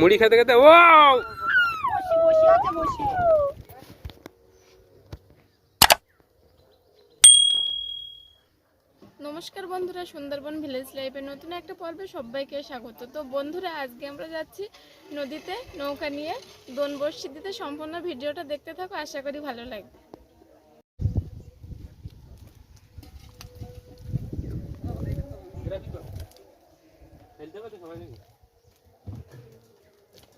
মুড়ি খেতে খেতে ও নমস্কার বন্ধুরা সুন্দরবন ভিলেজ লাইফের নতুন একটা পর্বে সবাইকে স্বাগত। তো বন্ধুরা আজকে আমরা যাচ্ছি নদীতে নৌকা নিয়ে দোন বর্ষি দিতে। সম্পূর্ণ ভিডিওটা দেখতে থাকো আশা করি ভালো লাগবে। ওই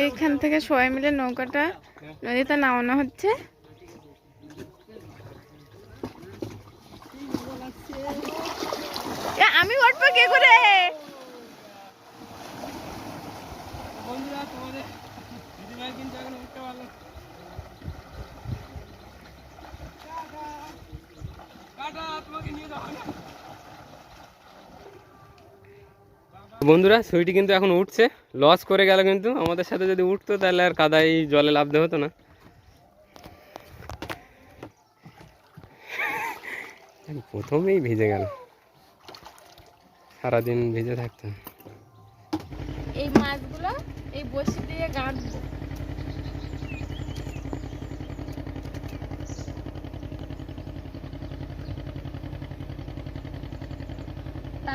এইখান থেকে সবাই মিলে নৌকাটা নদীতে নামানো হচ্ছে। আমি উঠবো কে করে? বন্ধুরা, তোমাদের দিদিভাই কিন্তু এখন উঠতে পারল বন্ধুরা সুইটি কিন্তু এখন উঠছে। লস করে গেল কিন্তু। আমাদের সাথে যদি উঠতো, তাহলে আর কাদাই জলে লাভতে হতো না। প্রথমেই ভিজে গেল। সারাদিন ভিজে থাকতো এই মাছগুলো এই বসি দিয়ে গাঁথবো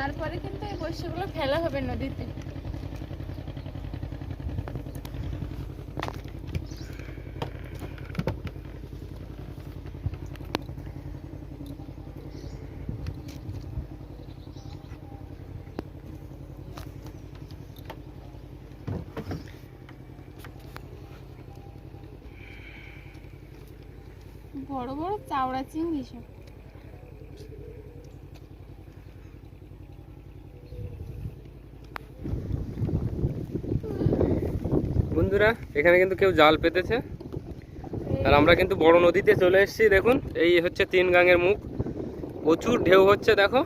তারপরে কিন্তু এই বসিগুলো ফেলা হবে নদীতে। বড় বড় চাওড়া চিংড়ি সব। বন্ধুরা, এখানে কিন্তু কেউ জাল পেতেছে। আর আমরা কিন্তু বড় নদীতে চলে এসেছি, দেখুন, এই হচ্ছে তিন গাঙের মুখ। প্রচুর ঢেউ হচ্ছে, দেখো।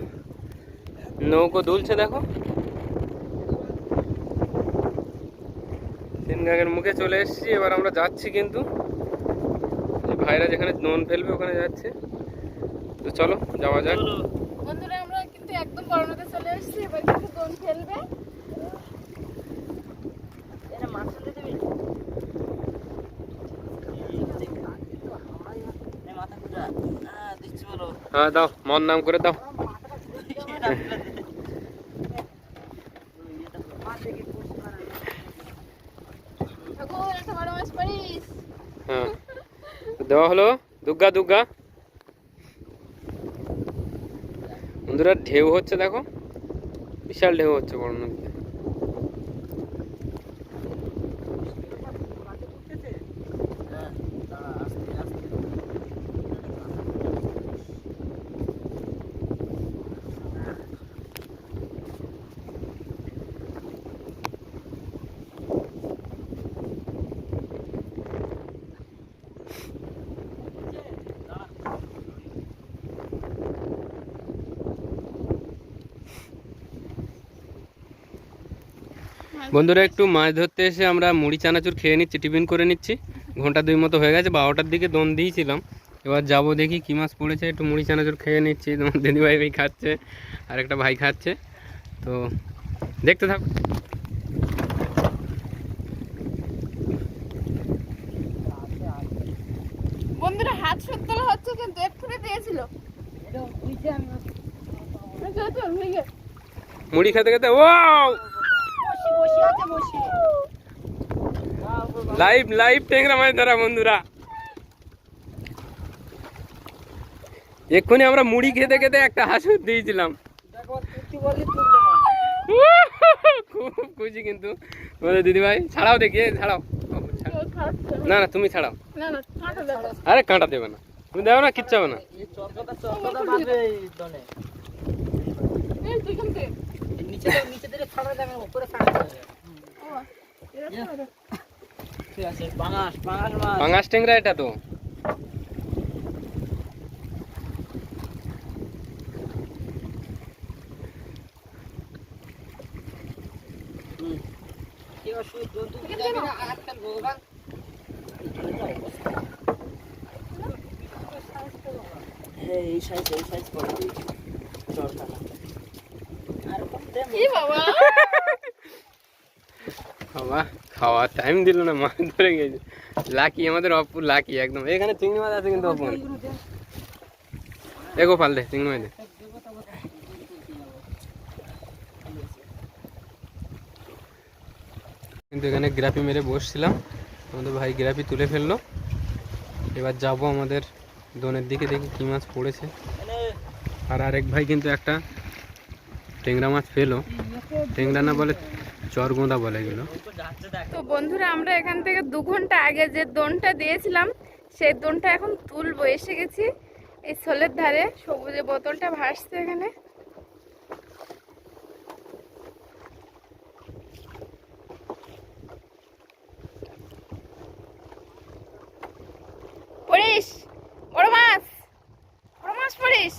নৌকো দুলছে, দেখো। তিন গাঙের মুখে চলে এসেছি, এবার আমরা যাচ্ছি কিন্তু। ভাইরা যেখানে নন ফেলবে, ওখানে যাচ্ছে। তো চলো, যাওয়া যাক। বন্ধুরা, আমরা কিন্তু একদম বড় নদীতে চলে এসেছি, এবার কিন্তু দোন ফেলবে এটা মাছ ফেলে দিবি এই মাথা কুটা হ্যাঁ দাও, মন নাম করে দাও। হ্যাঁ। দেওয়া হলো দুর্গা দুর্গা বন্ধুরা, ঢেউ হচ্ছে, দেখো। বিশাল ঢেউ হচ্ছে বড় নদীতে বন্ধুরা একটু মাছ ধরতে এসে আমরা মুড়ি চানাচুর খেয়ে নিচ্ছি টিফিন করে নিচ্ছি। ঘণ্টা দুই মতো হয়ে গেছে বারোটার দিকে দোন দিয়েছিলাম। এবার যাব দেখি কী মাছ পড়েছে একটু মুড়ি চানাচুর খেয়ে নিচ্ছি। তোমার দিদিভাই ভাই খাচ্ছে আর একটা ভাই খাচ্ছে। তো দেখতে থাক। বন্ধুরা হাত সত্তলা হচ্ছে কিন্তু এক্ষুনি দিয়েছিল। মুড়ি খেতে খেতে ও লাইভ লাইভ ট্যাংরা মাছ ধরা বন্ধুরা। এক্ষুনি আমরা মুড়ি খেতে খেতে একটা হাসুর দিয়েছিলাম। খুব খুশি কিন্তু। তোমাদের দিদিভাই ছাড়াও দেখি ছাড়াও। না না তুমি ছাড়াও। না না কাঁটা দেখো আরে কাঁটা দেবে না। তুমি দেবে না কিচ্ছু হবে না। পাঙাশ ট্যাংরা এটা তো। আর এই সাইজ এই সাইজ করে দিয়েছি চড়টা আর কম দে বাবা? বাবা খাওয়া টাইম দিল না মাছ ধরে গেছে। লাকি আমাদের অপু, লাকি একদম। এখানে চিংড়ি মাছ আছে কিন্তু অপু এ গোপাল দে, চিংড়ি মাছ কিন্তু এখানে গ্রাফি মেরে বসছিলাম। আমাদের ভাই গ্রাফি তুলে ফেলল। এবার যাব আমাদের দোনের দিকে, দেখি কী মাছ পড়েছে। আর আরেক ভাই কিন্তু একটা টেংরা মাছ পেল। টেংরা না বলে চরগোঁদা বলে এগুলো তো বন্ধুরা, আমরা এখান থেকে দু ঘণ্টা আগে যে দোনটা দিয়েছিলাম, সেই দোনটা এখন তুলবো। এসে গেছি এই সোলের ধারে সবুজে বোতলটা ভাসছে এখানে পড়িস বড় মাছ বড় মাছ পড়িস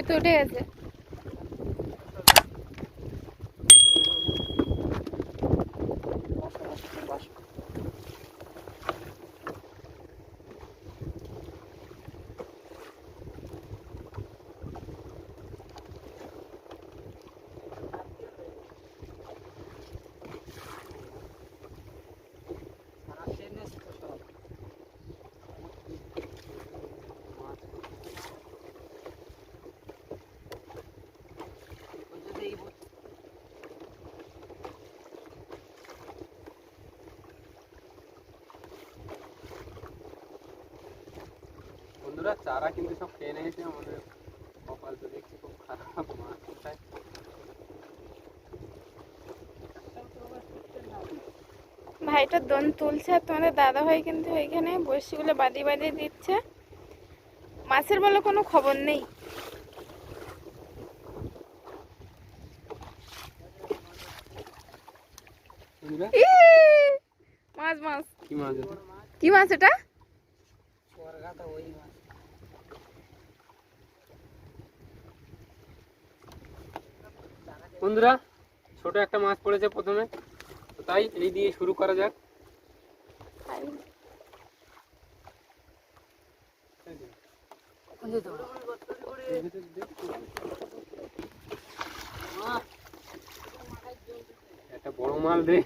ওই তো উঠে গেছে বন্ধুরা চারা কিন্তু সব খেয়ে নিয়েছে আমাদের কপাল তো দেখছি খুব খারাপ মাছ কোথায় ভাইটা দোন তুলছে আর তোমাদের দাদা ভাই কিন্তু ওইখানে বসিগুলো বাদি বাদি দিচ্ছে। মাছের বলে কোনো খবর নেই। মাছ মাছ। কি মাছ এটা? কি মাছ এটা? বন্ধুরা, ছোট একটা মাছ পড়েছে প্রথমে। তাই এই দিয়ে শুরু করা যাক। একটা বড় মাল দে।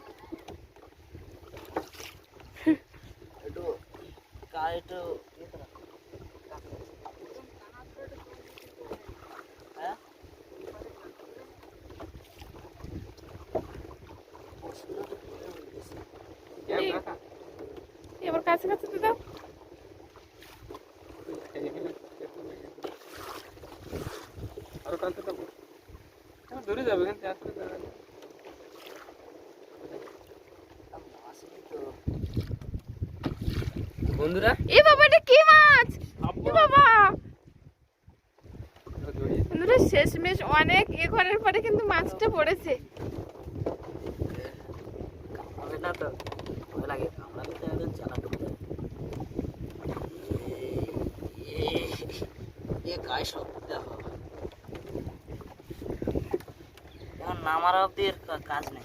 একটু কার একটু ইয়ে করো। হ্যাঁ? এই রাখা। এবার কাছে কাছে তো দাও। আরও কাছে যাবে আসলে। বন্ধুরা? এ বাবা এটা কি মাছ? এ বাবা। বন্ধুরা শেষমেশ অনেক এ করার পরে কিন্তু মাছটা পড়েছে। না তো ভয় লাগে কামড়ালে তো একদম জ্বালা ঢুকে যাবে। এ- এ- এ গায়ে সব নামার অব্দি কাজ নেই।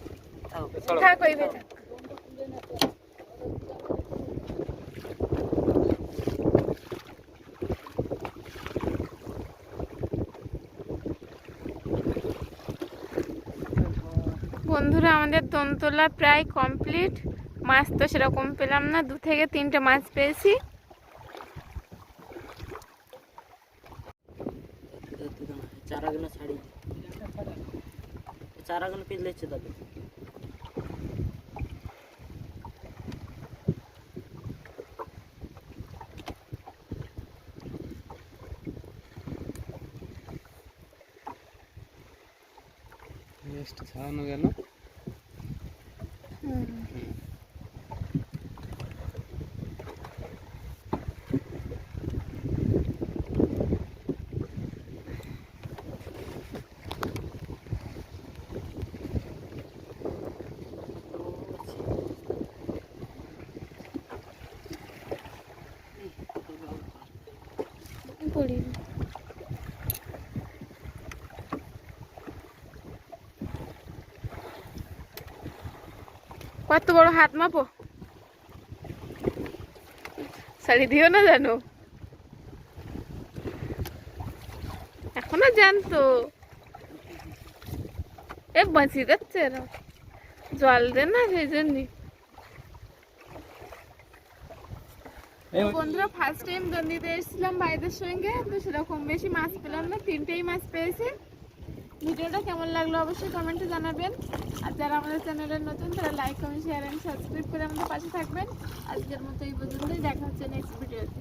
বন্ধুরা, আমাদের দন্তলা প্রায় কমপ্লিট মাছ তো সেরকম পেলাম না, দু থেকে তিনটে মাছ পেয়েছি। চারাগুলো ছাড়ি চারাগুলো পিছলে ইচ্ছে তবে নেক্সট ছাড়ানো কত বড় হাত মাপো? শাড়ি দিও না জানো এখনও জানতো। এ বাঁচিয়ে যাচ্ছে এরা। জল দে না সেই জন্যই বন্ধুরা ফার্স্ট টাইম দন্ডিতে এসেছিলাম ভাইদের সঙ্গে তো সেরকম বেশি মাছ পেলাম না তিনটেই মাছ পেয়েছি। ভিডিওটা কেমন লাগল অবশ্যই কমেন্টে জানাবেন। আর যারা আমাদের চ্যানেলে নতুন, তারা like comment share and subscribe করে আমাদের পাশে থাকবেন। আজকের মতো এই পর্যন্তই, দেখা হচ্ছে নেক্সট ভিডিওতে